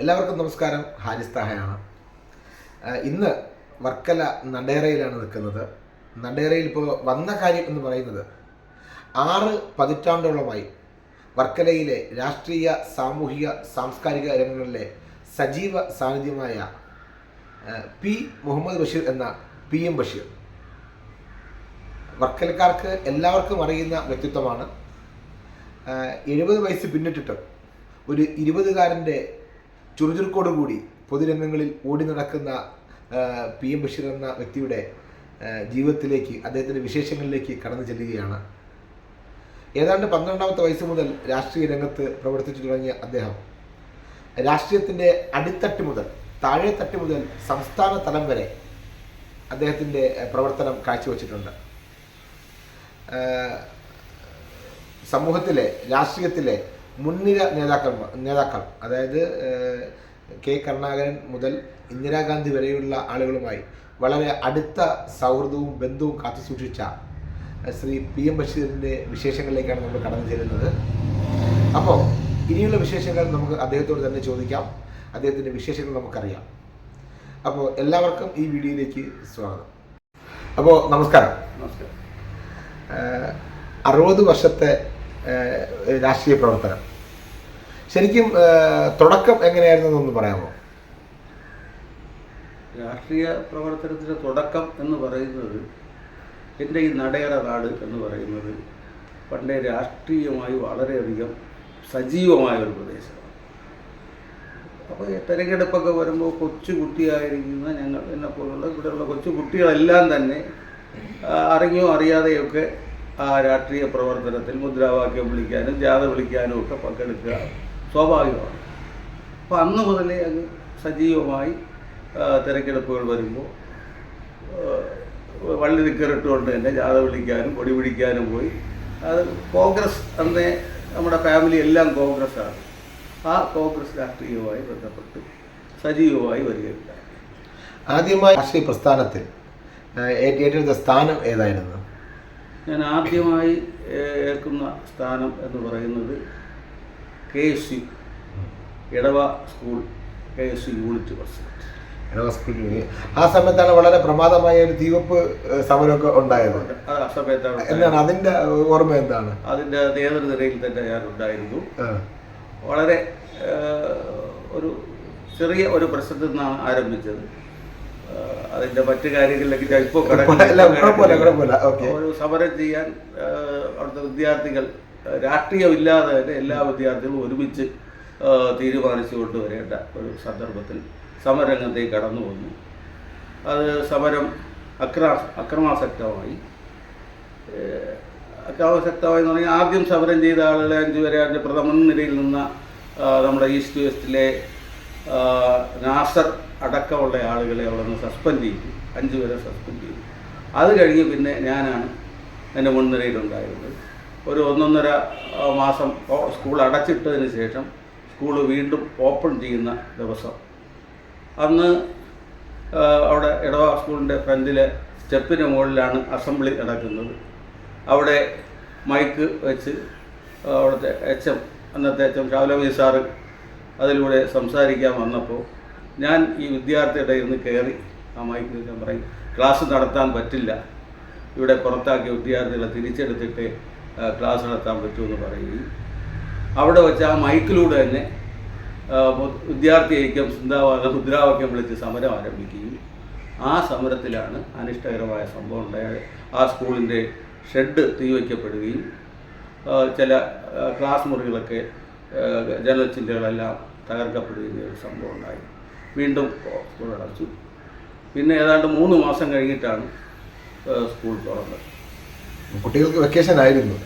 എല്ലാവർക്കും നമസ്കാരം. ഹാരിസ് ഇന്ന് വർക്കല നടേറയിലാണ് നിൽക്കുന്നത്. നടേറയിൽ ഇപ്പോൾ വന്ന കാര്യം എന്ന് പറയുന്നത് ആറ് പതിറ്റാണ്ടോളമായി വർക്കലയിലെ രാഷ്ട്രീയ സാമൂഹിക സാംസ്കാരിക രംഗങ്ങളിലെ സജീവ സാന്നിധ്യമായ പി മുഹമ്മദ് ബഷീർ എന്ന പി എം ബഷീർ. വർക്കലക്കാർക്ക് എല്ലാവർക്കും അറിയുന്ന വ്യക്തിത്വമാണ്. എഴുപത് വയസ്സ് പിന്നിട്ടിട്ട് ഒരു ഇരുപതുകാരന്റെ ചുറുചുറുക്കോടുകൂടി പൊതുരംഗങ്ങളിൽ ഓടി നടക്കുന്ന പി എം ബഷീർ എന്ന വ്യക്തിയുടെ ജീവിതത്തിലേക്ക് അദ്ദേഹത്തിന്റെ വിശേഷങ്ങളിലേക്ക് കടന്നു ചെല്ലുകയാണ്. ഏതാണ്ട് പന്ത്രണ്ടാമത്തെ വയസ്സ് മുതൽ രാഷ്ട്രീയ രംഗത്ത് പ്രവർത്തിച്ചു തുടങ്ങിയ അദ്ദേഹം രാഷ്ട്രീയത്തിന്റെ അടിത്തട്ട് മുതൽ താഴെത്തട്ട് മുതൽ സംസ്ഥാന തലം വരെ അദ്ദേഹത്തിന്റെ പ്രവർത്തനം കാഴ്ചവെച്ചിട്ടുണ്ട്. സമൂഹത്തിലെ രാഷ്ട്രീയത്തിലെ മുൻനിര നേതാക്കൾ നേതാക്കൾ അതായത് കെ കരുണാകരൻ മുതൽ ഇന്ദിരാഗാന്ധി വരെയുള്ള ആളുകളുമായി വളരെ അടുത്ത സൗഹൃദവും ബന്ധവും കാത്തുസൂക്ഷിച്ച സൂക്ഷിച്ച ശ്രീ പി എം ബഷീറിന്റെ വിശേഷങ്ങളിലേക്കാണ് നമ്മൾ കടന്നു ചെല്ലുന്നത്. അപ്പോൾ ഇനിയുള്ള വിശേഷങ്ങൾ നമുക്ക് അദ്ദേഹത്തോട് തന്നെ ചോദിക്കാം. അദ്ദേഹത്തിന്റെ വിശേഷങ്ങൾ നമുക്കറിയാം. അപ്പോൾ എല്ലാവർക്കും ഈ വീഡിയോയിലേക്ക് സ്വാഗതം. അപ്പോൾ നമസ്കാരം. നമസ്കാരം. അറുപത് വർഷത്തെ രാഷ്ട്രീയ പ്രവർത്തനം. ശരിക്കും തുടക്കം എങ്ങനെയായിരുന്നു എന്നൊന്ന് പറയാമോ? രാഷ്ട്രീയ പ്രവർത്തനത്തിന്റെ തുടക്കം എന്ന് പറയുന്നത് എന്റെ ഈ നടയറ നാട് എന്ന് പറയുന്നത് പണ്ടേ രാഷ്ട്രീയമായി വളരെയധികം സജീവമായ ഒരു പ്രദേശമാണ്. അപ്പോൾ തിരഞ്ഞെടുപ്പൊക്കെ വരുമ്പോൾ കൊച്ചു ഞങ്ങൾ എന്നെ പോലുള്ള ഇവിടെയുള്ള കൊച്ചു കുട്ടികളെല്ലാം തന്നെ അറിഞ്ഞോ അറിയാതെയൊക്കെ ആ രാഷ്ട്രീയ പ്രവർത്തനത്തിൽ മുദ്രാവാക്യം വിളിക്കാനും ജാഥ വിളിക്കാനും ഒക്കെ പങ്കെടുക്കുക. സ്വാഭാവികമാണ്. അപ്പോൾ അന്ന് മുതലേ അങ്ങ് സജീവമായി തിരക്കെടുപ്പുകൾ വരുമ്പോൾ വള്ളി നിക്കറിട്ടുകൊണ്ട് തന്നെ ജാഥ വിളിക്കാനും പൊടി പിടിക്കാനും പോയി. അത് കോൺഗ്രസ് അന്നേ നമ്മുടെ ഫാമിലി എല്ലാം കോൺഗ്രസ്സാണ്. ആ കോൺഗ്രസ് രാഷ്ട്രീയവുമായി ബന്ധപ്പെട്ട് സജീവമായി വരികയുണ്ടായി ആദ്യമായി രാഷ്ട്രീയ പ്രസ്ഥാനത്തിൽ ഏറ്റെടുത്ത സ്ഥാനം ഏതായിരുന്നു? ഞാൻ ആദ്യമായി ഏൽക്കുന്ന സ്ഥാനം എന്ന് പറയുന്നത് K S U Edava school K S U unit president. Edava school ആ സമയത്താണ് വളരെ പ്രമാദമായ ഒരു തീവപ്പ് സമരമൊക്കെ ഉണ്ടായത്. ആ സമയത്താണ് എന്താണ് അതിന്റെ ഓർമ്മ എന്താണ്? അതിന്റെ നേതൃനിരയിൽ തന്നെ ഞാൻ ഉണ്ടായിരുന്നു. വളരെ ഒരു ചെറിയ ഒരു പ്രശ്നത്തിൽ നിന്നാണ് ആരംഭിച്ചത്. അതിന്റെ മറ്റു കാര്യങ്ങളിലേക്ക് ഞാൻ ഇപ്പോൾ. ഒരു സമരം ചെയ്യാൻ അവിടുത്തെ വിദ്യാർത്ഥികൾ രാഷ്ട്രീയമില്ലാതെ തന്നെ എല്ലാ വിദ്യാർത്ഥികളും ഒരുമിച്ച് തീരുമാനിച്ചു കൊണ്ടുവരേണ്ട ഒരു സന്ദർഭത്തിൽ സമരരംഗത്തേക്ക് കടന്നു വന്നു. അത് സമരം അക്രാ അക്രമാസക്തമായി. അക്രമാസക്തമായി എന്ന് പറഞ്ഞാൽ ആദ്യം സമരം ചെയ്ത ആളുകളെ അഞ്ചു വരെ അതിന്റെ പ്രഥമ നിരയിൽ നിന്ന നമ്മുടെ ഈസ്റ്റ് വെസ്റ്റിലെ നാസർ അടക്കമുള്ള ആളുകളെ അവിടെ നിന്ന് സസ്പെൻഡ് ചെയ്തു. അഞ്ചു പേരെ സസ്പെൻഡ് ചെയ്തു. അത് കഴിഞ്ഞ് പിന്നെ ഞാനാണ് എന്റെ മുൻനിരയിലുണ്ടായിരുന്നത്. ഒരു ഒന്നൊന്നര മാസം സ്കൂൾ അടച്ചിട്ടതിന് ശേഷം സ്കൂൾ വീണ്ടും ഓപ്പൺ ചെയ്യുന്ന ദിവസം. അന്ന് അവിടെ ഇടവ സ്കൂളിന്റെ ഫ്രണ്ടിലെ സ്റ്റെപ്പിന് മുകളിലാണ് അസംബ്ലി നടക്കുന്നത്. അവിടെ മൈക്ക് വെച്ച് അവിടുത്തെ എച്ച് എം അന്നത്തെ എച്ച് എം ഷാവലമി സാറ് അതിലൂടെ സംസാരിക്കാൻ വന്നപ്പോൾ ഞാൻ ഈ വിദ്യാർത്ഥിയുടെ ഇരുന്ന് കയറി ആ മൈക്ക് ഞാൻ പറയും ക്ലാസ് നടത്താൻ പറ്റില്ല. ഇവിടെ പുറത്താക്കിയ വിദ്യാർത്ഥികളെ തിരിച്ചെടുത്തിട്ട് ക്ലാസ് നടത്താൻ പറ്റുമെന്ന് പറയുകയും അവിടെ വെച്ച് ആ മൈക്കിലൂടെ തന്നെ വിദ്യാർത്ഥി ഐക്യം ചിന്താവാദ മുദ്രാവാക്യം വിളിച്ച് സമരം ആരംഭിക്കുകയും ആ സമരത്തിലാണ് അനിഷ്ടകരമായ സംഭവം ഉണ്ടായത്. ആ സ്കൂളിന്റെ ഷെഡ് തീവയ്ക്കപ്പെടുകയും ചില ക്ലാസ് മുറികളൊക്കെ ചില്ലകളെല്ലാം തകർക്കപ്പെടുകയും ഒരു സംഭവം ഉണ്ടായി. വീണ്ടും സ്കൂൾ അടച്ചു. പിന്നെ ഏതാണ്ട് മൂന്ന് മാസം കഴിഞ്ഞിട്ടാണ് സ്കൂൾ തുറന്നത്. കുട്ടികൾക്ക് വെക്കേഷൻ ആയിരുന്നു.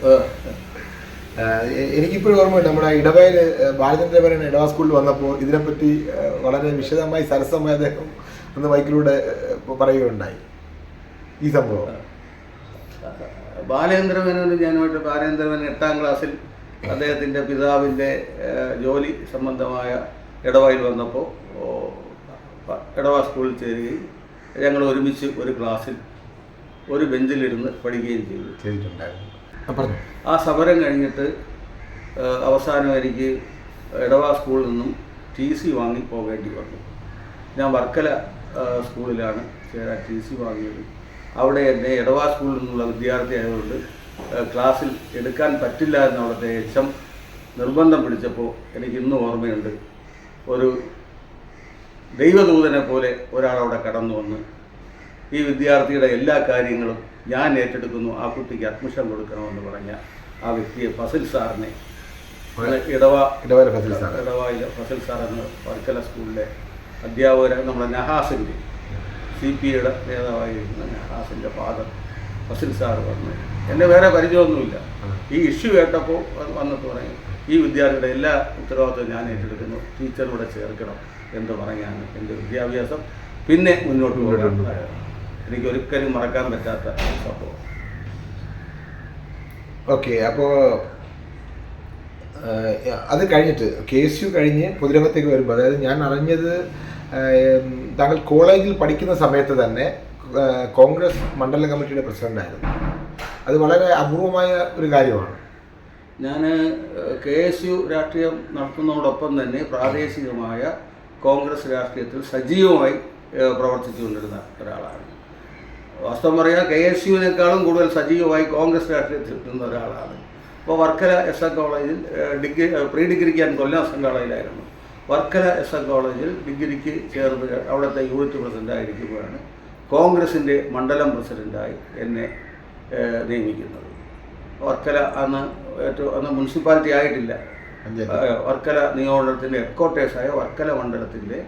എനിക്കിപ്പോഴും ഓർമ്മയുണ്ട് നമ്മുടെ ഇടവയിൽ ബാലചന്ദ്രപരൻ ഇടവ സ്കൂളിൽ വന്നപ്പോൾ ഇതിനെപ്പറ്റി വളരെ വിശദമായി സരസമായി അദ്ദേഹം ഒന്ന് മൈക്കിലൂടെ പറയുകയുണ്ടായി. ഈ സംഭവം. ബാലചന്ദ്രമേനോന് ഞാനുമായിട്ട് ബാലചന്ദ്രമൻ എട്ടാം ക്ലാസ്സിൽ അദ്ദേഹത്തിന്റെ പിതാവിന്റെ ജോലി സംബന്ധമായ ഇടവയിൽ വന്നപ്പോൾ ഇടവ സ്കൂളിൽ ചേരുകയും ഞങ്ങൾ ഒരുമിച്ച് ഒരു ക്ലാസ്സിൽ ഒരു ബെഞ്ചിലിരുന്ന് പഠിക്കുകയും ചെയ്തു. ചെയ്തിട്ടുണ്ടായിരുന്നു. ആ, ആ സമരം കഴിഞ്ഞിട്ട് അവസാനം എനിക്ക് എടവാ സ്കൂളിൽ നിന്നും ടി സി വാങ്ങി പോകേണ്ടി വന്നു. ഞാൻ വർക്കല സ്കൂളിലാണ് ചേരാൻ ടി സി വാങ്ങിയത്. അവിടെ എന്നെ എടവാ സ്കൂളിൽ നിന്നുള്ള വിദ്യാർത്ഥി ആയതുകൊണ്ട് ക്ലാസ്സിൽ എടുക്കാൻ പറ്റില്ല എന്ന് അവിടുത്തെ എച്ച് എം നിർബന്ധം പിടിച്ചപ്പോൾ എനിക്ക് ഇന്നും ഓർമ്മയുണ്ട്. ഒരു ദൈവദൂതനെ പോലെ ഒരാളവിടെ കടന്നു വന്ന് ഈ വിദ്യാർത്ഥിയുടെ എല്ലാ കാര്യങ്ങളും ഞാൻ ഏറ്റെടുക്കുന്നു. ആ കുട്ടിക്ക് അഡ്മിഷൻ കൊടുക്കണമെന്ന് പറഞ്ഞ ആ വ്യക്തിയെ ഫസിൽ സാറിനെ ഇടവ ഇടവയിലെ ഫസിൽ സാർ ഇടവായിലെ ഫസിൽ സാർ എന്ന വർക്കല സ്കൂളിലെ അധ്യാപകരായ നമ്മുടെ നഹാസിന്റെ സി പി ഐയുടെ നേതാവായിരുന്ന നഹാസിന്റെ ഫാദർ ഫസിൽ സാർ പറഞ്ഞു. എന്നെ വേറെ പരിചയമൊന്നുമില്ല. ഈ ഇഷ്യൂ കേട്ടപ്പോൾ വന്നിട്ട് പറഞ്ഞു ഈ വിദ്യാർത്ഥിയുടെ എല്ലാ ഉത്തരവാദിത്വവും ഞാൻ ഏറ്റെടുക്കുന്നു. ടീച്ചർ കൂടെ ചേർക്കണം എന്ന് പറഞ്ഞാണ് എന്റെ വിദ്യാഭ്യാസം. പിന്നെ മുന്നോട്ട് കൊണ്ടുപോയത്. എനിക്ക് ഒരിക്കലും മറക്കാൻ പറ്റാത്ത സംഭവം. ഓക്കെ അപ്പോ അത് കഴിഞ്ഞിട്ട് കെ എസ് യു കഴിഞ്ഞ് പൊതുരംഗത്തേക്ക് വരുമ്പോൾ അതായത് ഞാൻ അറിഞ്ഞത് താങ്കൾ കോളേജിൽ പഠിക്കുന്ന സമയത്ത് തന്നെ കോൺഗ്രസ് മണ്ഡല കമ്മിറ്റിയുടെ പ്രസിഡന്റായിരുന്നു. അത് വളരെ അപൂർവമായ ഒരു കാര്യമാണ്. ഞാൻ കെ എസ് യു രാഷ്ട്രീയം നടത്തുന്നതോടൊപ്പം തന്നെ പ്രാദേശികമായ കോൺഗ്രസ് രാഷ്ട്രീയത്തിൽ സജീവമായി പ്രവർത്തിച്ചുകൊണ്ടിരുന്ന ഒരാളാണ്. വാസ്തവം പറയാം കെ എസ് യുവിനേക്കാളും കൂടുതൽ സജീവമായി കോൺഗ്രസ് രാഷ്ട്രീയത്തിൽ നിന്ന ഒരാളാണ്. അപ്പോൾ വർക്കല എസ് എൻ കോളേജിൽ ഡിഗ്രി പ്രീ ഡിഗ്രിക്ക് ഞാൻ കൊല്ലം എസ് എൻ കോളേജിലായിരുന്നു. വർക്കല എസ് എൻ കോളേജിൽ ഡിഗ്രിക്ക് ചേർന്ന് അവിടുത്തെ യൂണിറ്റ് പ്രസിഡന്റായിരിക്കുമ്പോഴാണ് കോൺഗ്രസിന്റെ മണ്ഡലം പ്രസിഡന്റായി എന്നെ നിയമിക്കുന്നത്. വർക്കല അന്ന് ഏറ്റവും അന്ന് മുനിസിപ്പാലിറ്റി ആയിട്ടില്ല. വർക്കല നിയമമണ്ഡലത്തിന്റെ ഹെഡ് ക്വാർട്ടേഴ്സായ വർക്കല മണ്ഡലത്തിന്റെ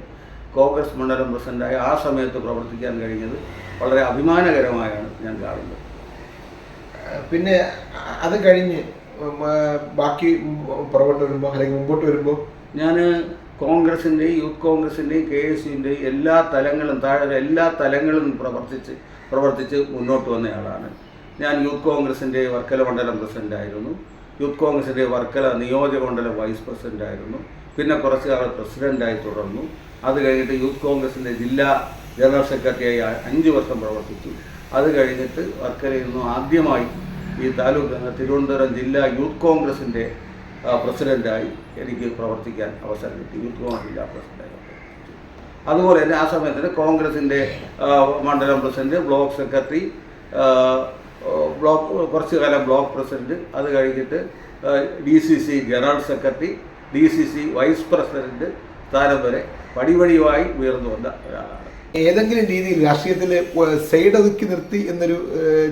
കോൺഗ്രസ് മണ്ഡലം പ്രസിഡന്റായ ആ സമയത്ത് പ്രവർത്തിക്കാൻ കഴിഞ്ഞത് വളരെ അഭിമാനകരമായാണ് ഞാൻ കാണുന്നത്. പിന്നെ അത് കഴിഞ്ഞ് ബാക്കി പുറകോട്ട് വരുമ്പോൾ അല്ലെങ്കിൽ മുമ്പോട്ട് വരുമ്പോൾ ഞാൻ കോൺഗ്രസിന്റെയും യൂത്ത് കോൺഗ്രസിന്റെയും കെ എസ് യുവിന്റെയും എല്ലാ തലങ്ങളും താഴെ എല്ലാ തലങ്ങളും പ്രവർത്തിച്ച് പ്രവർത്തിച്ച് മുന്നോട്ട് വന്നയാളാണ് ഞാൻ യൂത്ത് കോൺഗ്രസിന്റെ വർക്കല മണ്ഡലം പ്രസിഡന്റായിരുന്നു യൂത്ത് കോൺഗ്രസിന്റെ വർക്കല നിയോജക മണ്ഡലം വൈസ് പ്രസിഡന്റായിരുന്നു പിന്നെ കുറച്ച് കാലം പ്രസിഡന്റായി തുടർന്നു. അത് കഴിഞ്ഞിട്ട് യൂത്ത് കോൺഗ്രസിന്റെ ജില്ലാ ജനറൽ സെക്രട്ടറിയായി അഞ്ച് വർഷം പ്രവർത്തിച്ചു. അത് കഴിഞ്ഞിട്ട് വർക്കലയിൽ നിന്നും ആദ്യമായി ഈ താലൂക്ക് തിരുവനന്തപുരം ജില്ലാ യൂത്ത് കോൺഗ്രസിന്റെ പ്രസിഡന്റായി എനിക്ക് പ്രവർത്തിക്കാൻ അവസരം കിട്ടി. യൂത്ത് കോൺഗ്രസ് ജില്ലാ പ്രസിഡന്റായി അതുപോലെ തന്നെ ആ സമയത്ത് കോൺഗ്രസിന്റെ മണ്ഡലം പ്രസിഡന്റ് ബ്ലോക്ക് സെക്രട്ടറി ബ്ലോക്ക് കുറച്ച് കാലം ബ്ലോക്ക് പ്രസിഡന്റ്. അത് കഴിഞ്ഞിട്ട് D C C general secretary D C C vice president സ്ഥാനം വരെ പടിപടിയായി ഉയർന്നു വന്ന ഒരാളാണ്. ഏതെങ്കിലും രീതിയിൽ രാഷ്ട്രീയത്തിൽ സൈഡ് ഒതുക്കി നിർത്തി എന്നൊരു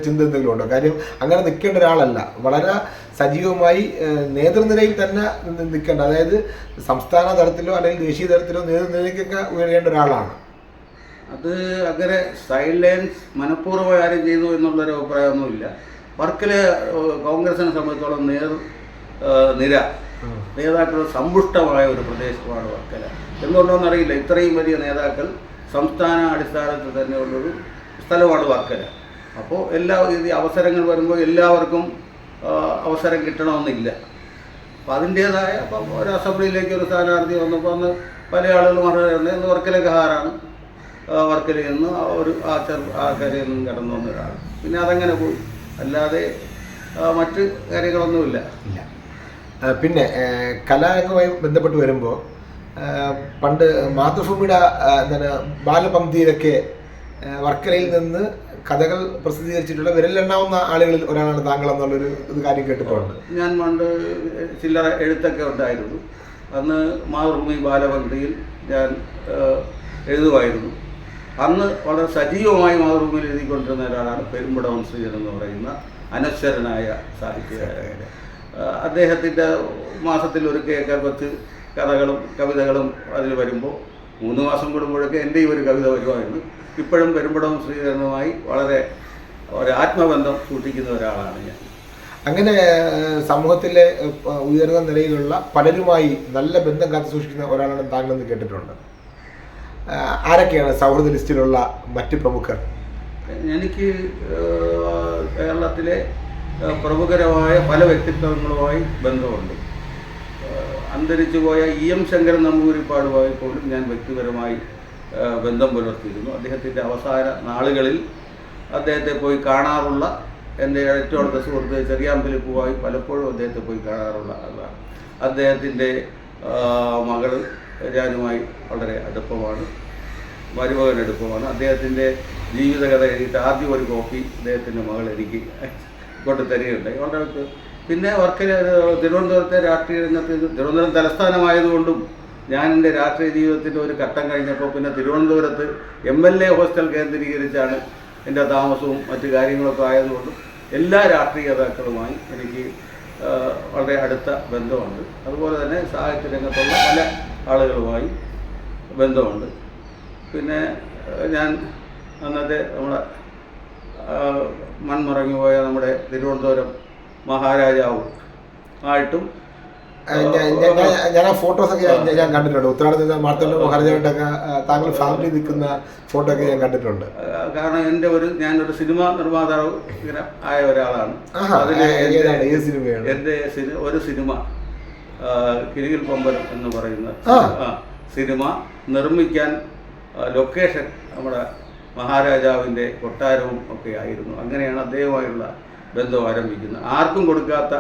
ചിന്ത എന്തെങ്കിലും ഉണ്ടോ? കാര്യം അങ്ങനെ നിൽക്കേണ്ട ഒരാളല്ല. വളരെ സജീവമായി നേതൃനിരയിൽ തന്നെ നിൽക്കേണ്ട അതായത് സംസ്ഥാന തലത്തിലോ അല്ലെങ്കിൽ ദേശീയ തലത്തിലോ നേതൃനിരയ്ക്കൊക്കെ ഉയരേണ്ട ഒരാളാണ്. അത് അങ്ങനെ സൈലൻസ് മനഃപൂർവം ആരും ചെയ്തു എന്നുള്ളൊരു അഭിപ്രായമൊന്നുമില്ല. വർക്കിൽ കോൺഗ്രസിനെ സംബന്ധിച്ചോളം നേർ നിര. നേതാക്കൾ സമ്പുഷ്ടമായ ഒരു പ്രദേശമാണ് വർക്കല. എന്തുകൊണ്ടോന്നറിയില്ല. ഇത്രയും വലിയ നേതാക്കൾ സംസ്ഥാന അടിസ്ഥാനത്തിൽ തന്നെയുള്ളൊരു സ്ഥലമാണ് വർക്കല അപ്പോൾ എല്ലാ ഈ അവസരങ്ങൾ വരുമ്പോൾ എല്ലാവർക്കും അവസരം കിട്ടണമെന്നില്ല. അപ്പം അതിന്റേതായ അപ്പം ഒരു അസംബ്ലിയിലേക്ക് ഒരു സ്ഥാനാർത്ഥി വന്നപ്പോൾ അന്ന് പല ആളുകളും അറിയുന്നത് ഇന്ന് ഗഹാറാണ് വർക്കലയിൽ നിന്ന് ഒരു ആ ചെറു ആ കരയിൽ നിന്നും കടന്നു വന്ന ഒരാൾ പിന്നെ അതങ്ങനെ പോയി. അല്ലാതെ മറ്റ് കാര്യങ്ങളൊന്നുമില്ല. ഇല്ല. പിന്നെ കലാരംഗവുമായി ബന്ധപ്പെട്ട് വരുമ്പോൾ പണ്ട് മാതൃഭൂമിയുടെ എന്താണ് ബാലപംക്തിയിലൊക്കെ വർക്കലയിൽ നിന്ന് കഥകൾ പ്രസിദ്ധീകരിച്ചിട്ടുള്ള വിരലെണ്ണാവുന്ന ആളുകളിൽ ഒരാളാണ് താങ്കൾ എന്നുള്ളൊരു ഇത് കാര്യം കേട്ടിട്ടുണ്ട്. ഞാൻ പണ്ട് ചില എഴുത്തൊക്കെ ഉണ്ടായിരുന്നു. അന്ന് മാതൃഭൂമി ബാലപംക്തിയിൽ ഞാൻ എഴുതുമായിരുന്നു. അന്ന് വളരെ സജീവമായി മാതൃഭൂമിയിൽ എഴുതിക്കൊണ്ടിരുന്ന ഒരാളാണ് പെരുമ്പടവൻ വംശജൻ എന്ന് പറയുന്ന അനശ്വരനായ സാഹിത്യകാരൻ. അദ്ദേഹത്തിന്റെ മാസത്തിൽ ഒരിക്കലൊക്കെ കുറച്ച് കഥകളും കവിതകളും അതിൽ വരുമ്പോൾ മൂന്ന് മാസം കൂടുമ്പോഴൊക്കെ എന്റെ ഈ ഒരു കവിത വരുമായിരുന്നു ഇപ്പോഴും പെരുമ്പടവും ശ്രീധരനുമായി വളരെ ഒരു ആത്മബന്ധം സൂക്ഷിക്കുന്ന ഒരാളാണ് ഞാൻ. അങ്ങനെ സമൂഹത്തിലെ ഉയർന്ന നിലയിലുള്ള പലരുമായി നല്ല ബന്ധം കാത്തു സൂക്ഷിക്കുന്ന ഒരാളാണ് താങ്കളെന്ന് കേട്ടിട്ടുണ്ട്. ആരൊക്കെയാണ് സൗഹൃദ ലിസ്റ്റിലുള്ള മറ്റ് പ്രമുഖർ? എനിക്ക് കേരളത്തിലെ പ്രമുഖരമായ പല വ്യക്തിത്വങ്ങളുമായി ബന്ധമുണ്ട്. ഏഹ്, അന്തരിച്ചു പോയ ഇ എം ശങ്കരൻ നമ്പൂതിരിപ്പാടുമായി പോലും ഞാൻ വ്യക്തിപരമായി ബന്ധം പുലർത്തിയിരുന്നു. അദ്ദേഹത്തിന്റെ അവസാന നാളുകളിൽ അദ്ദേഹത്തെ പോയി കാണാറുള്ള എന്റെ ഏറ്റവും അടുത്ത സുഹൃത്ത് ചെറിയാൻ പലപ്പോഴും അദ്ദേഹത്തെ പോയി കാണാറുള്ള ആളാണ്. അദ്ദേഹത്തിന്റെ മകൾ ഞാനുമായി വളരെ അടുപ്പമാണ് മരുമകൻ അടുപ്പമാണ്. അദ്ദേഹത്തിന്റെ ജീവിതകഥ എഴുതിയിട്ട് ആദ്യം ഒരു കോപ്പി അദ്ദേഹത്തിന്റെ മകൾ എനിക്ക് കൊണ്ട് തരികയുണ്ടായി വളരെ പിന്നെ വർക്കിൽ തിരുവനന്തപുരത്തെ രാഷ്ട്രീയ രംഗത്ത് തിരുവനന്തപുരം തലസ്ഥാനമായതുകൊണ്ടും ഞാൻ എന്റെ രാഷ്ട്രീയ ജീവിതത്തിന്റെ ഒരു ഘട്ടം കഴിഞ്ഞപ്പോൾ പിന്നെ തിരുവനന്തപുരത്ത് എം എൽ എ ഹോസ്റ്റൽ കേന്ദ്രീകരിച്ചാണ് എന്റെ താമസവും മറ്റു കാര്യങ്ങളൊക്കെ ആയതുകൊണ്ടും എല്ലാ രാഷ്ട്രീയ നേതാക്കളുമായി എനിക്ക് വളരെ അടുത്ത ബന്ധമുണ്ട്. അതുപോലെ തന്നെ സാഹിത്യ രംഗത്തുള്ള പല ആളുകളുമായി ബന്ധമുണ്ട്. പിന്നെ ഞാൻ അന്നത്തെ നമ്മുടെ മൺമുറങ്ങി പോയ നമ്മുടെ തിരുവനന്തപുരം മഹാരാജാവ് ആയിട്ടും ഞാൻ- ആ ഫോട്ടോസ് ഒക്കെ ഞാൻ- കണ്ടിട്ടുണ്ട്. ഉത്തരാടത്തിൽ മാർത്തണ്ഡ മഹാരാജാവിന്റെയൊക്കെ താങ്കൾ ഫാമിലി നിൽക്കുന്ന ഫോട്ടോ ഒക്കെ ഞാൻ കണ്ടിട്ടുണ്ട്. കാരണം എന്റെ ഒരു ഞാനൊരു സിനിമ നിർമ്മാതാവ് ഇങ്ങനെ ആയ ഒരാളാണ്. അതിൽ സിനിമയാണ്? എന്റെ ഒരു സിനിമ കിരികിൽ പമ്പരം എന്ന് പറയുന്ന സിനിമ നിർമ്മിക്കാൻ ലൊക്കേഷൻ നമ്മുടെ മഹാരാജാവിന്റെ കൊട്ടാരവും ഒക്കെ ആയിരുന്നു. അങ്ങനെയാണ് അദ്ദേഹവുമായുള്ള ബന്ധം ആരംഭിക്കുന്നു. ആർക്കും കൊടുക്കാത്ത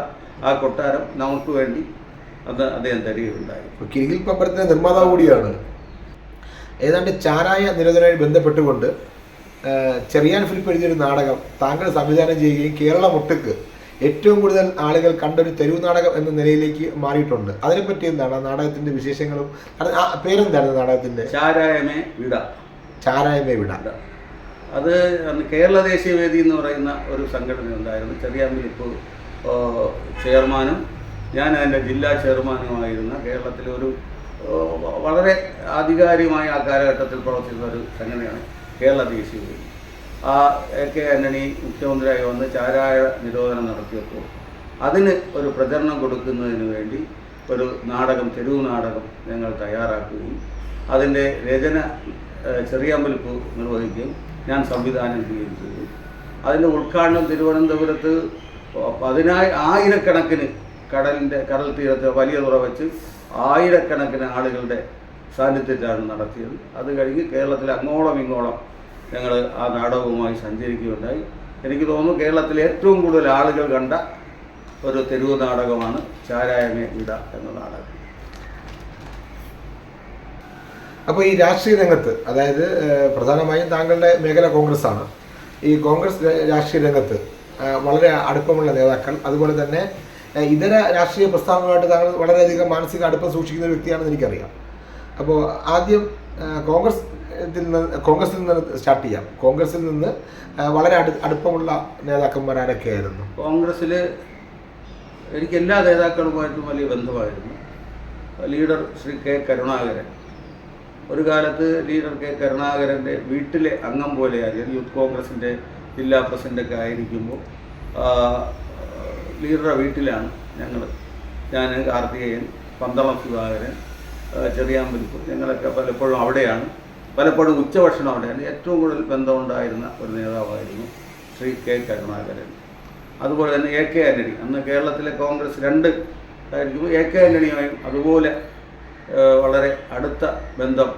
ആ കൊട്ടാരം നമുക്ക് വേണ്ടി അത് അദ്ദേഹം തരികയുണ്ടായി. കിരികിൽ പമ്പരത്തിന്റെ നിർമ്മാതാവ് കൂടിയാണ്. ഏതാണ്ട് ചാരായ നിരോധനവുമായി ബന്ധപ്പെട്ടുകൊണ്ട് ചെറിയാൻ ഫിലിപ്പ് എഴുതിയൊരു നാടകം താങ്കൾ സംവിധാനം ചെയ്യുകയും കേരള മുട്ടക്ക് ഏറ്റവും കൂടുതൽ ആളുകൾ കണ്ടൊരു തെരുവ് നാടകം എന്ന നിലയിലേക്ക് മാറിയിട്ടുണ്ട്. അതിനെപ്പറ്റി എന്താണ്? ആ നാടകത്തിന്റെ വിശേഷങ്ങളും പേരെന്താണ് നാടകത്തിന്റെ? ചാരായമേ വിട. ചാരായമേ വിട. അത് കേരള ദേശീയ വേദി എന്ന് പറയുന്ന ഒരു സംഘടന ഉണ്ടായിരുന്നു. ചെറിയാമ്പലിപ്പ് ചെയർമാനും ഞാൻ അതിന്റെ ജില്ലാ ചെയർമാനുമായിരുന്ന കേരളത്തിലെ ഒരു വളരെ ആധികാരികമായ ആ കാലഘട്ടത്തിൽ പ്രവർത്തിക്കുന്ന ഒരു സംഘടനയാണ് കേരള ദേശീയ വേദി. ആ എ കെ ആന്റണി മുഖ്യമന്ത്രിയായി വന്ന് ചാരായ നിരോധനം നടത്തിയപ്പോൾ അതിന് ഒരു പ്രചരണം കൊടുക്കുന്നതിന് വേണ്ടി ഒരു നാടകം തെരുവ് നാടകം ഞങ്ങൾ തയ്യാറാക്കുകയും അതിന്റെ രചന ചെറിയമ്പലിപ്പ് നിർവഹിക്കുകയും ഞാൻ സംവിധാനം ചെയ്യുകയും അതിന്റെ ഉദ്ഘാടനം തിരുവനന്തപുരത്ത് പതിനായി ആയിരക്കണക്കിന് കടലിന്റെ കടൽ തീരത്ത് വലിയ തുറ വെച്ച് ആയിരക്കണക്കിന് ആളുകളുടെ സാന്നിധ്യത്തിലാണ് നടത്തിയത്. അത് കഴിഞ്ഞ് കേരളത്തിൽ അങ്ങോളം ഇങ്ങോളം ഞങ്ങൾ ആ നാടകവുമായി സഞ്ചരിക്കുകയുണ്ടായി. എനിക്ക് തോന്നുന്നു കേരളത്തിലെ ഏറ്റവും കൂടുതൽ ആളുകൾ കണ്ട ഒരു തെരുവ് നാടകമാണ് ചാരായമേ വിട എന്ന നാടകം. അപ്പോൾ ഈ രാഷ്ട്രീയ രംഗത്ത് അതായത് പ്രധാനമായും താങ്കളുടെ മേഖല കോൺഗ്രസ് ആണ് ഈ കോൺഗ്രസ് രാഷ്ട്രീയ രംഗത്ത് വളരെ അടുപ്പമുള്ള നേതാക്കൾ അതുപോലെ തന്നെ ഇതര രാഷ്ട്രീയ പ്രസ്ഥാനങ്ങളുമായിട്ട് താങ്കൾ വളരെയധികം മാനസിക അടുപ്പം സൂക്ഷിക്കുന്ന വ്യക്തിയാണെന്ന് എനിക്കറിയാം. അപ്പോൾ ആദ്യം കോൺഗ്രസ് നിന്ന് കോൺഗ്രസിൽ നിന്ന് സ്റ്റാർട്ട് ചെയ്യാം. കോൺഗ്രസിൽ നിന്ന് വളരെ അടു അടുപ്പമുള്ള നേതാക്കന്മാർ ആരൊക്കെയായിരുന്നു? കോൺഗ്രസ്സിൽ എനിക്ക് എല്ലാ നേതാക്കളുമായിട്ടും വലിയ ബന്ധമായിരുന്നു. Leader Shri K Karunakaran. ഒരു കാലത്ത് ലീഡർ കെ കരുണാകരന്റെ വീട്ടിലെ അംഗം പോലെയായിരുന്നു യൂത്ത് കോൺഗ്രസിന്റെ ജില്ലാ പ്രസിഡന്റൊക്കെ ആയിരിക്കുമ്പോൾ. ലീഡറുടെ വീട്ടിലാണ് ഞങ്ങൾ ഞാൻ കാർത്തികേയൻ പന്തളം സുധാകരൻ ആ, ഞങ്ങളൊക്കെ പലപ്പോഴും അവിടെയാണ്. പലപ്പോഴും ഉച്ചഭക്ഷണം അവിടെയാണ്. ഏറ്റവും കൂടുതൽ ബന്ധമുണ്ടായിരുന്ന ഒരു നേതാവായിരുന്നു ശ്രീ കെ കരുണാകരൻ. അതുപോലെ തന്നെ എ കെ ആന്റണി അന്ന് കേരളത്തിലെ കോൺഗ്രസ് രണ്ട് ആയിരിക്കുമ്പോൾ എ കെ ആന്റണിയുമായും അതുപോലെ വളരെ അടുത്ത ബന്ധം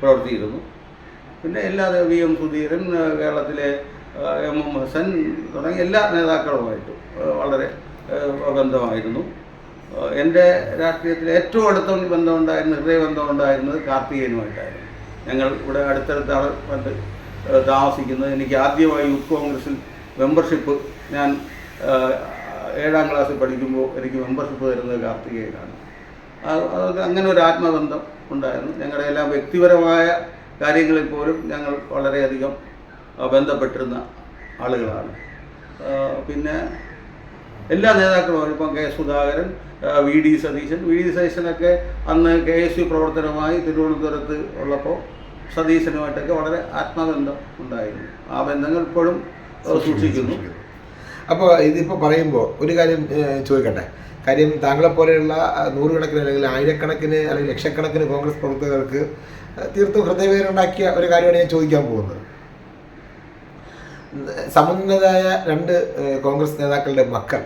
പ്രവർത്തിയിരുന്നു പിന്നെ എല്ലാ വി എം സുധീരൻ കേരളത്തിലെ എം എം ഹസൻ തുടങ്ങിയ എല്ലാ നേതാക്കളുമായിട്ടും വളരെ ബന്ധമായിരുന്നു. എന്റെ രാഷ്ട്രീയത്തിൽ ഏറ്റവും അടുത്ത ബന്ധമുണ്ടായിരുന്ന ഹൃദയബന്ധം ബന്ധമുണ്ടായിരുന്നത് കാർത്തികേയനുമായിട്ടായിരുന്നു. ഞങ്ങൾ ഇവിടെ അടുത്തടുത്താണ് പണ്ട് താമസിക്കുന്നത്. എനിക്ക് ആദ്യമായി യൂത്ത് കോൺഗ്രസിൽ മെമ്പർഷിപ്പ് ഞാൻ ഏഴാം ക്ലാസ്സിൽ പഠിക്കുമ്പോൾ എനിക്ക് മെമ്പർഷിപ്പ് തരുന്നത് കാർത്തികേയനാണ്. അങ്ങനെ ഒരു ആത്മബന്ധം ഉണ്ടായിരുന്നു. ഞങ്ങളുടെ എല്ലാം വ്യക്തിപരമായ കാര്യങ്ങളിൽ പോലും ഞങ്ങൾ വളരെയധികം ബന്ധപ്പെട്ടിരുന്ന ആളുകളാണ്. പിന്നെ എല്ലാ നേതാക്കളും ഇപ്പം K Sudhakaran V D Satheesan. V D സതീശനൊക്കെ അന്ന് കെ എസ് യു പ്രവർത്തനമായി തിരുവനന്തപുരത്ത് ഉള്ളപ്പോൾ സതീശനുമായിട്ടൊക്കെ വളരെ ആത്മബന്ധം ഉണ്ടായിരുന്നു. ആ ബന്ധങ്ങൾ ഇപ്പോഴും സൂക്ഷിക്കുന്നു. അപ്പോൾ ഇതിപ്പോൾ പറയുമ്പോൾ ഒരു കാര്യം ചോദിക്കട്ടെ? കാര്യം താങ്കളെ പോലെയുള്ള നൂറുകണക്കിന് അല്ലെങ്കിൽ ആയിരക്കണക്കിന് അല്ലെങ്കിൽ ലക്ഷക്കണക്കിന് കോൺഗ്രസ് പ്രവർത്തകർക്ക് തീർത്തും ഹൃദയവേദന ഉണ്ടാക്കിയ ഒരു കാര്യമാണ് ഞാൻ ചോദിക്കാൻ പോകുന്നത്. സമുന്നതായ രണ്ട് കോൺഗ്രസ് നേതാക്കളുടെ മക്കൾ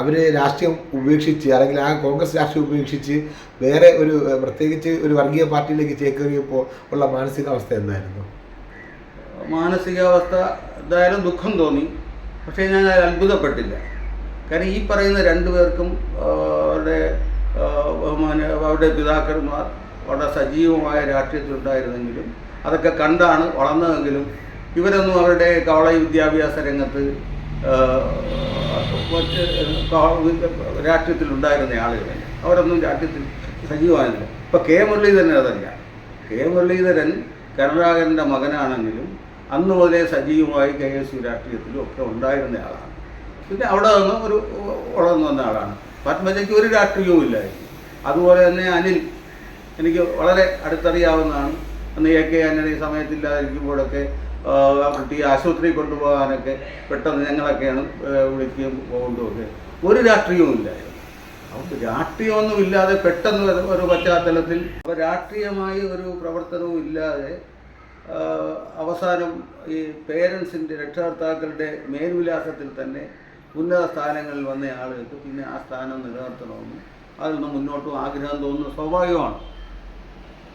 അവർ രാഷ്ട്രീയം ഉപേക്ഷിച്ച് അല്ലെങ്കിൽ ആ കോൺഗ്രസ് രാഷ്ട്രീയം ഉപേക്ഷിച്ച് വേറെ ഒരു പ്രത്യേകിച്ച് ഒരു വർഗീയ പാർട്ടിയിലേക്ക് ചേക്കേറിയപ്പോൾ ഉള്ള മാനസികാവസ്ഥ എന്തായിരുന്നു? മാനസികാവസ്ഥ എന്തായാലും ദുഃഖം തോന്നി. പക്ഷേ ഞാൻ അത് അത്ഭുതപ്പെട്ടില്ല. കാരണം ഈ പറയുന്ന രണ്ടുപേർക്കും അവരുടെ ബഹുമാന അവരുടെ പിതാക്കന്മാർ വളരെ സജീവമായ രാഷ്ട്രീയത്തിലുണ്ടായിരുന്നെങ്കിലും അതൊക്കെ കണ്ടാണ് വളർന്നതെങ്കിലും ഇവരൊന്നും അവരുടെ കോളേജ് വിദ്യാഭ്യാസ രംഗത്ത് രാഷ്ട്രീയത്തിലുണ്ടായിരുന്ന ആളുകളല്ല അവരൊന്നും രാഷ്ട്രീയത്തിൽ സജീവമായില്ല ഇപ്പം കെ മുരളീധരൻ അതല്ല. കെ മുരളീധരൻ കരുണാകരന്റെ മകനാണെങ്കിലും അന്ന് മുതലേ സജീവമായി കെ എസ് യു രാഷ്ട്രീയത്തിലും ഒക്കെ ഉണ്ടായിരുന്ന ആളാണ്. പിന്നെ അവിടെ നിന്ന് ഒരു വളർന്നു വന്ന ആളാണ്. പത്മജയ്ക്ക് ഒരു രാഷ്ട്രീയവും ഇല്ലായിരുന്നു അതുപോലെ തന്നെ അനിൽ. എനിക്ക് വളരെ അടുത്തറിയാവുന്നതാണ്. അന്ന് എ കെ ആന്റണി സമയത്തില്ലാതിരിക്കുമ്പോഴൊക്കെ കുട്ടിയെ ആശുപത്രിയിൽ കൊണ്ടുപോകാനൊക്കെ പെട്ടെന്ന് ഞങ്ങളൊക്കെയാണ് വിളിക്കുകയും കൊണ്ടുമൊക്കെ ഒരു രാഷ്ട്രീയവും ഇല്ലായിരുന്നു അവർക്ക് രാഷ്ട്രീയമൊന്നും ഇല്ലാതെ പെട്ടെന്ന് ഒരു പശ്ചാത്തലത്തിൽ അപ്പോൾ രാഷ്ട്രീയമായി ഒരു പ്രവർത്തനവും ഇല്ലാതെ അവസാനം ഈ പേരൻസിന്റെ രക്ഷകർത്താക്കളുടെ മേൽവിലാസത്തിൽ തന്നെ ഉന്നത സ്ഥാനങ്ങളിൽ വന്ന ആളുകൾക്ക് പിന്നെ ആ സ്ഥാനം നിലനിർത്തണമെന്നും അതിൽ നിന്ന് മുന്നോട്ടും ആഗ്രഹം തോന്നുന്നത് സ്വാഭാവികമാണ്.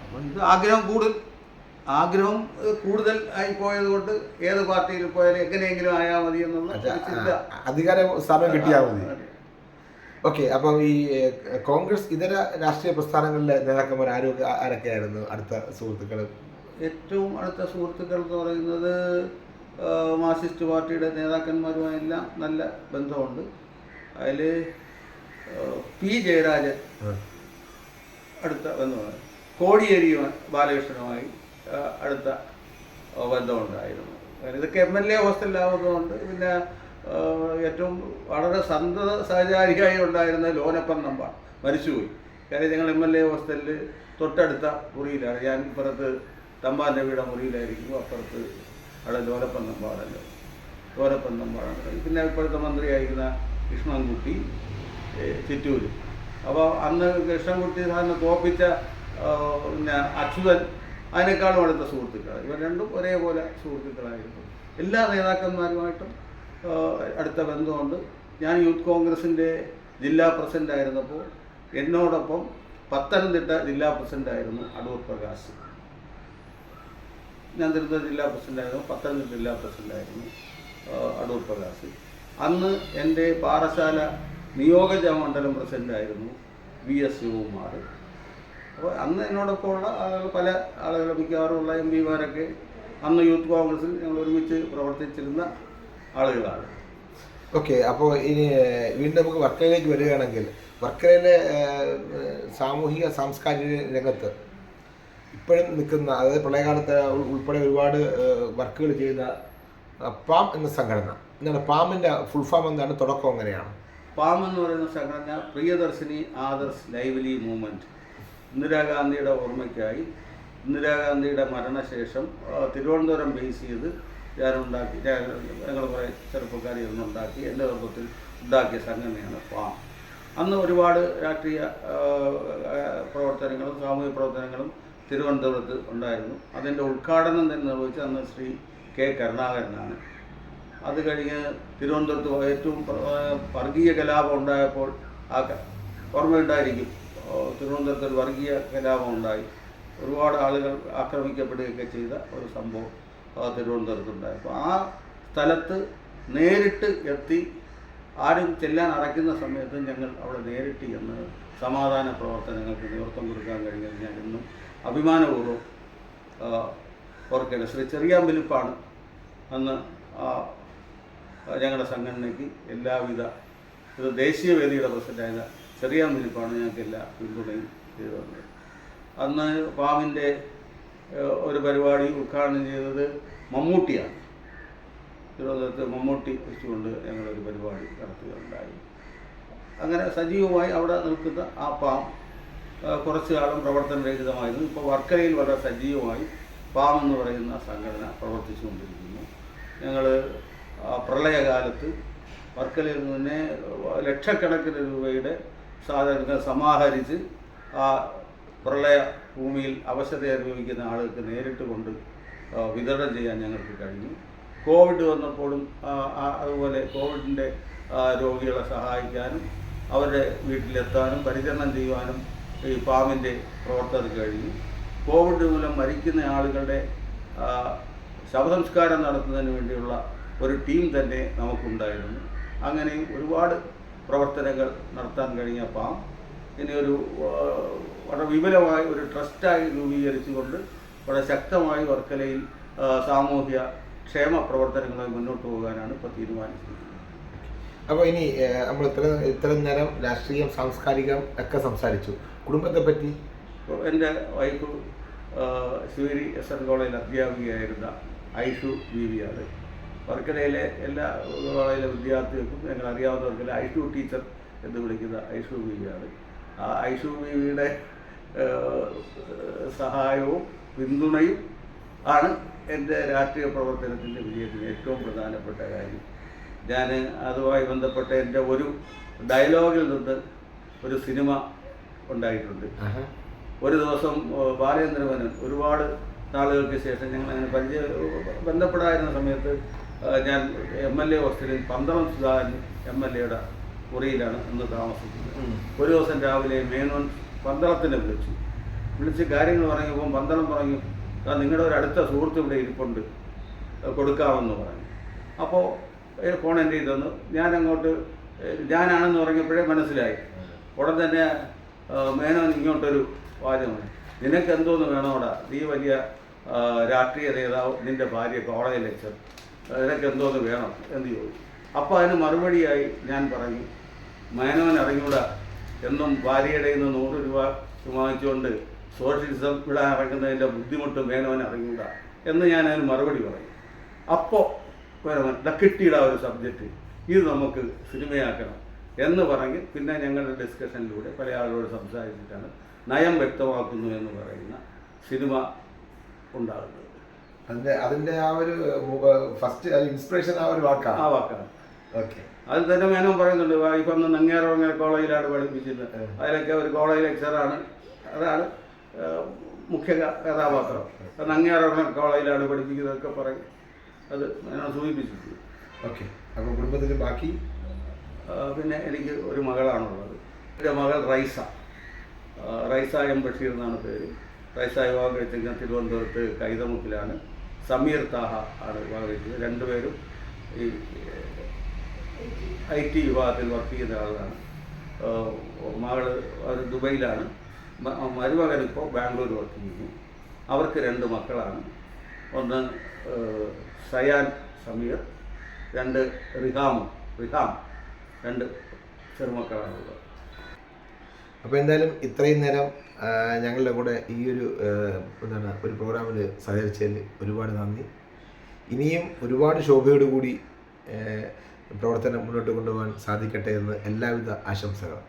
അപ്പോൾ ഇത് ആഗ്രഹം കൂടുതൽ ആഗ്രഹം കൂടുതൽ ആയി പോയത് കൊണ്ട് ഏത് പാർട്ടിയിൽ പോയാലും എങ്ങനെയെങ്കിലും ആയാൽ മതി എന്നുള്ള അധികാര സ്ഥാനം കിട്ടിയാൽ മതി. ഓക്കെ അപ്പം ഈ കോൺഗ്രസ് ഇതര രാഷ്ട്രീയ പ്രസ്ഥാനങ്ങളിലെ നേതാക്കന്മാർ ആരും ആരൊക്കെയായിരുന്നു അടുത്ത സുഹൃത്തുക്കൾ? ഏറ്റവും അടുത്ത സുഹൃത്തുക്കൾ എന്ന് പറയുന്നത് മാർക്സിസ്റ്റ് പാർട്ടിയുടെ നേതാക്കന്മാരുമായെല്ലാം നല്ല ബന്ധമുണ്ട്. അതിൽ പി ജയരാജൻ അടുത്ത ബന്ധമാണ് കോടിയേരി ബാലകൃഷ്ണനുമായി അടുത്ത ബന്ധമുണ്ടായിരുന്നു. ഇതൊക്കെ എം എൽ എ ഹോസ്റ്റലിലാവുന്നതുകൊണ്ട് പിന്നെ ഏറ്റവും വളരെ സന്തത സഹചാരിയായി ഉണ്ടായിരുന്ന ലോനപ്പൻ നമ്പാർ മരിച്ചുപോയി. കാര്യം ഞങ്ങൾ എം എൽ എ ഹോസ്റ്റലിൽ തൊട്ടടുത്ത മുറിയിലാണ്. ഞാൻ ഇപ്പുറത്ത് തമ്പാന്റെ വീട മുറിയിലായിരിക്കും അപ്പുറത്ത് അവിടെ ലോലപ്പന്തം പാടല്ലോ? ലോലപ്പന്തം നമ്പാടാണ് പിന്നെ ഇപ്പോഴത്തെ മന്ത്രിയായിരുന്ന കൃഷ്ണൻകുട്ടി ചിറ്റൂർ അപ്പോൾ അന്ന് കൃഷ്ണൻകുട്ടി സാറിന് തോപ്പിച്ച പിന്നെ അച്യുതൻ അതിനേക്കാളും അടുത്ത സുഹൃത്തുക്കൾ ഇവർ രണ്ടും ഒരേപോലെ സുഹൃത്തുക്കളായിരുന്നു. എല്ലാ നേതാക്കന്മാരുമായിട്ടും അടുത്ത ബന്ധമുണ്ട്. ഞാൻ യൂത്ത് കോൺഗ്രസിന്റെ ജില്ലാ പ്രസിഡന്റ് ആയിരുന്നപ്പോൾ എന്നോടൊപ്പം പത്തനംതിട്ട ജില്ലാ പ്രസിഡന്റ് ആയിരുന്നു അടൂർ പ്രകാശ്. ഞാൻ തിരുവനന്തപുരം ജില്ലാ പ്രസിഡന്റായിരുന്നു പത്തനംതിട്ട ജില്ലാ പ്രസിഡന്റായിരുന്നു അടൂർ പ്രകാശ്. അന്ന് എന്റെ പാറശാല നിയോജക മണ്ഡലം പ്രസിഡന്റായിരുന്നു വി എസ് ശിവകുമാർ. അപ്പോൾ അന്ന് എന്നോടൊപ്പം ഉള്ള പല ആളുകൾ മിക്കവാറും ഉള്ള എം പിമാരൊക്കെ അന്ന് യൂത്ത് കോൺഗ്രസിൽ ഞങ്ങൾ ഒരുമിച്ച് പ്രവർത്തിച്ചിരുന്ന ആളുകളാണ്. ഓക്കെ അപ്പോൾ ഇനി വീണ്ടും നമുക്ക് വർക്കലയിലേക്ക് വരികയാണെങ്കിൽ വർക്കലയിലെ സാമൂഹിക സാംസ്കാരിക രംഗത്ത് ഇപ്പോഴും നിൽക്കുന്ന അതായത് പ്രളയകാലത്ത് ഉൾ- ഉൾപ്പെടെ ഒരുപാട് വർക്കുകൾ ചെയ്ത പാം എന്ന സംഘടന. എന്താണ് പാമിന്റെ ഫുൾ ഫോം എന്താണ്? തുടക്കം എങ്ങനെയാണ്? പാം എന്ന് പറയുന്ന സംഘടന പ്രിയദർശിനി ആദർശ് ലൈവ്ലി മൂവ്മെന്റ് ഇന്ദിരാഗാന്ധിയുടെ ഓർമ്മയ്ക്കായി ഇന്ദിരാഗാന്ധിയുടെ മരണശേഷം തിരുവനന്തപുരം ബേസ് ചെയ്ത് ഞാനുണ്ടാക്കി ഞങ്ങൾ കുറേ ചെറുപ്പക്കാർ ഇരുന്നുണ്ടാക്കി എന്റെ നേതൃത്വത്തിൽ ഉണ്ടാക്കിയ സംഘടനയാണ് പാം. അന്ന് ഒരുപാട് രാഷ്ട്രീയ പ്രവർത്തനങ്ങളും സാമൂഹിക പ്രവർത്തനങ്ങളും തിരുവനന്തപുരത്ത് ഉണ്ടായിരുന്നു. അതിന്റെ ഉദ്ഘാടനം തന്നെ നിർവഹിച്ചത് അന്ന് ശ്രീ കെ കരുണാകരനാണ്. അത് കഴിഞ്ഞ് തിരുവനന്തപുരത്ത് ഏറ്റവും വർഗീയ കലാപം ഉണ്ടായപ്പോൾ ആ ഓർമ്മയുണ്ടായിരിക്കും. തിരുവനന്തപുരത്ത് ഒരു വർഗീയ കലാപം ഉണ്ടായി. ഒരുപാട് ആളുകൾ ആക്രമിക്കപ്പെടുകയൊക്കെ ചെയ്ത ഒരു സംഭവം തിരുവനന്തപുരത്തുണ്ടായി അപ്പോൾ ആ സ്ഥലത്ത് നേരിട്ട് എത്തി ആരും ചെല്ലാൻ അടയ്ക്കുന്ന സമയത്ത് ഞങ്ങൾ അവിടെ നേരിട്ട് ചെന്ന് സമാധാന പ്രവർത്തനങ്ങൾക്ക് നേതൃത്വം കൊടുക്കാൻ കഴിഞ്ഞത് ഞാൻ ഇന്നും അഭിമാനപൂർവം ഓർക്കേണ്ട ശ്രീ ചെറിയാമ്പലിപ്പാണ് അന്ന് ഞങ്ങളുടെ സംഘടനയ്ക്ക് എല്ലാവിധ ഇത് ദേശീയ വേദിയുടെ പ്രസിഡന്റായ ചെറിയാമ്പലിപ്പാണ് ഞങ്ങൾക്ക് എല്ലാ പിന്തുണയും ചെയ്തു തന്നത്. അന്ന് പാമ്പിന്റെ ഒരു പരിപാടി ഉദ്ഘാടനം ചെയ്തത് മമ്മൂട്ടിയാണ്. തിരുവനന്തപുരത്ത് മമ്മൂട്ടി വെച്ചുകൊണ്ട് ഞങ്ങളൊരു പരിപാടി നടത്തുകയുണ്ടായി. അങ്ങനെ സജീവമായി അവിടെ നിൽക്കുന്ന ആ പാം കുറച്ചു കാലം പ്രവർത്തനരഹിതമായിരുന്നു. ഇപ്പോൾ വർക്കലയിൽ വളരെ സജീവമായി പാം എന്ന് പറയുന്ന സംഘടന പ്രവർത്തിച്ചുകൊണ്ടിരിക്കുന്നു. ഞങ്ങൾ പ്രളയകാലത്ത് വർക്കലയിൽ നിന്ന് ലക്ഷക്കണക്കിന് രൂപയുടെ സാധനങ്ങൾ സമാഹരിച്ച് ആ പ്രളയ ഭൂമിയിൽ അവശത അനുഭവിക്കുന്ന ആളുകൾക്ക് നേരിട്ട് കൊണ്ട് വിതരണം ചെയ്യാൻ ഞങ്ങൾക്ക് കഴിഞ്ഞു. കോവിഡ് വന്നപ്പോഴും അതുപോലെ കോവിഡിന്റെ രോഗികളെ സഹായിക്കാനും അവരുടെ വീട്ടിലെത്താനും പരിചരണം ചെയ്യുവാനും ഈ ഫാമിന്റെ പ്രവർത്തകർക്ക് കഴിഞ്ഞു കോവിഡ് മൂലം മരിക്കുന്ന ആളുകളുടെ ശവസംസ്കാരം നടത്തുന്നതിന് വേണ്ടിയുള്ള ഒരു ടീം തന്നെ നമുക്കുണ്ടായിരുന്നു. അങ്ങനെ ഒരുപാട് പ്രവർത്തനങ്ങൾ നടത്താൻ കഴിഞ്ഞ പാം ഇനി ഒരു വളരെ വിപുലമായ ഒരു ട്രസ്റ്റായി രൂപീകരിച്ചുകൊണ്ട് വളരെ ശക്തമായി വർക്കലയിൽ സാമൂഹ്യ ക്ഷേമ പ്രവർത്തനങ്ങളുമായി മുന്നോട്ട് പോകാനാണ് ഇപ്പോൾ തീരുമാനിച്ചിരിക്കുന്നത്. അപ്പോൾ ഇനി നമ്മൾ ഇത്ര ഇത്രയും നേരം രാഷ്ട്രീയം സാംസ്കാരികം ഒക്കെ സംസാരിച്ചു. കുടുംബത്തെ പറ്റി എന്റെ വൈഫ് ശിവരി എസ് എൻ കോളേജിൽ അധ്യാപികയായിരുന്ന ഐഷു ബീവിയാണ്. വർക്കലയിലെ എല്ലാ കോളേജിലെ വിദ്യാർത്ഥികൾക്കും ഞങ്ങൾ അറിയാവുന്നവർക്കില്ല ഐഷു ടീച്ചർ എന്ന് വിളിക്കുന്ന ഐഷു ബീവിയാണ്. ആ ഐഷു ബീവിയുടെ വിയുടെ സഹായവും പിന്തുണയും ആണ് എന്റെ രാഷ്ട്രീയ പ്രവർത്തനത്തിന്റെ വിജയത്തിന് ഏറ്റവും പ്രധാനപ്പെട്ട കാര്യം. ഞാൻ അതുമായി ബന്ധപ്പെട്ട എന്റെ ഒരു ഡയലോഗിൽ നിന്ന് ഒരു സിനിമ ഉണ്ടായിട്ടുണ്ട്. ഒരു ദിവസം ബാലചന്ദ്രമനൻ ഒരുപാട് നാളുകൾക്ക് ശേഷം ഞങ്ങൾ അങ്ങനെ പരിചയ ബന്ധപ്പെടായിരുന്ന സമയത്ത് ഞാൻ എം എൽ എ ഹോസ്റ്റലിൽ പന്തളം സുധാകരൻ എം എൽ എയുടെ മുറിയിലാണ് ഇന്ന് താമസിക്കുന്നത്. ഒരു ദിവസം രാവിലെ മേനോൻ പന്തളത്തിനെ വിളിച്ചു. വിളിച്ച് കാര്യങ്ങൾ പറഞ്ഞപ്പോൾ പന്തളം പറഞ്ഞു "ദാ നിങ്ങളുടെ ഒരു അടുത്ത സുഹൃത്ത് ഇവിടെ ഇരിപ്പുണ്ട്. കൊടുക്കാമെന്ന് പറഞ്ഞു. അപ്പോൾ ഫോൺ എന്റെ തന്നു. ഞാൻ അങ്ങോട്ട് ഞാനാണെന്ന് പറഞ്ഞപ്പോഴേ മനസ്സിലായി. ഉടൻ തന്നെ മേനോൻ ഇങ്ങോട്ടൊരു വാചകമാണ് നിനക്ക് എന്തോന്ന് വേണോടാ നീ വലിയ രാഷ്ട്രീയ നേതാവ് നിന്റെ ഭാര്യ കോളേജ് ലെക്ചർ നിനക്ക് എന്തോന്ന് വേണം എന്ന് ചോദിച്ചു. അപ്പോൾ അതിന് മറുപടിയായി ഞാൻ പറഞ്ഞു മേനോൻ അറിഞ്ഞൂടാ. എന്നും ഭാര്യയുടെ നിന്ന് നൂറ് രൂപ വാങ്ങിച്ചുകൊണ്ട് സോഷ്യലിസം വിടാൻ ഇറങ്ങുന്നതിന്റെ ബുദ്ധിമുട്ട് മേനോൻ അറിഞ്ഞൂടാ എന്ന് ഞാൻ അതിന് മറുപടി പറയും അപ്പോൾ മേനോൻ ഒരു സബ്ജക്റ്റ്. ഇത് നമുക്ക് സിനിമയാക്കണം. എന്ന് പറഞ്ഞ് പിന്നെ ഞങ്ങളുടെ ഡിസ്കഷനിലൂടെ പല ആളുകളോട് സംസാരിച്ചിട്ടാണ് നയം വ്യക്തമാക്കുന്നു എന്ന് പറയുന്ന സിനിമ ഉണ്ടാകുന്നത്. അതിന്റെ അതിന്റെ ആ ഒരു ഫസ്റ്റ് ഇൻസ്പിറേഷൻ ആ ഒരു വാക്കാണ്. ആ വാക്കാണ്. ഓക്കെ അതിൽ തന്നെ മേനോൻ പറയുന്നുണ്ട് "വാ, ഇപ്പം ഒന്ന് നെങ്ങേറോങ്ങര കോളേജിലാണ് പഠിപ്പിച്ചിരുന്നത്. അതിലൊക്കെ ഒരു കോളേജ് ലെക്ചറാണ് അതാണ് മുഖ്യ കഥാപാത്രം. നങ്ങേറോങ്ങര കോളേജിലാണ് പഠിപ്പിക്കുന്നതൊക്കെ പറയും. അത് മേനോൻ സൂചിപ്പിച്ചിട്ടുണ്ട്. ഓക്കെ അപ്പോൾ കുടുംബത്തിൽ ബാക്കി പിന്നെ എനിക്ക് ഒരു മകളാണുള്ളത്. എന്റെ മകൾ റൈസ. റൈസ എം ബഷീർ എന്നാണ് പേര്. റൈസ വിവാഹം കഴിച്ചിരിക്കുന്നത് തിരുവനന്തപുരത്ത് കൈതമുക്കിലാണ്. സമീർ താഹ ആണ് വിവാഹം കഴിച്ചത് രണ്ടുപേരും ഈ ഐ ടി വിഭാഗത്തിൽ വർക്ക് ചെയ്യുന്ന ആളാണ്. മകൾ ദുബൈയിലാണ്. മരുമകൻ ഇപ്പോൾ ബാംഗ്ലൂർ വർക്ക് ചെയ്യുന്നു. അവർക്ക് രണ്ട് മക്കളാണ്. ഒന്ന് സയാൻ സമീർ രണ്ട് റിഹാം റിഹാം രണ്ട് ചെറുമക്കളാണുള്ളത്. അപ്പോൾ എന്തായാലും ഇത്രയും നേരം ഞങ്ങളുടെ കൂടെ ഈ ഒരു എന്താണ് ഒരു പ്രോഗ്രാമിൽ സഹകരിച്ചതിൽ ഒരുപാട് നന്ദി. ഇനിയും ഒരുപാട് ശോഭയോടുകൂടി പ്രവർത്തനം മുന്നോട്ട് കൊണ്ടുപോകാൻ സാധിക്കട്ടെ എന്ന് എല്ലാവിധ ആശംസകളും.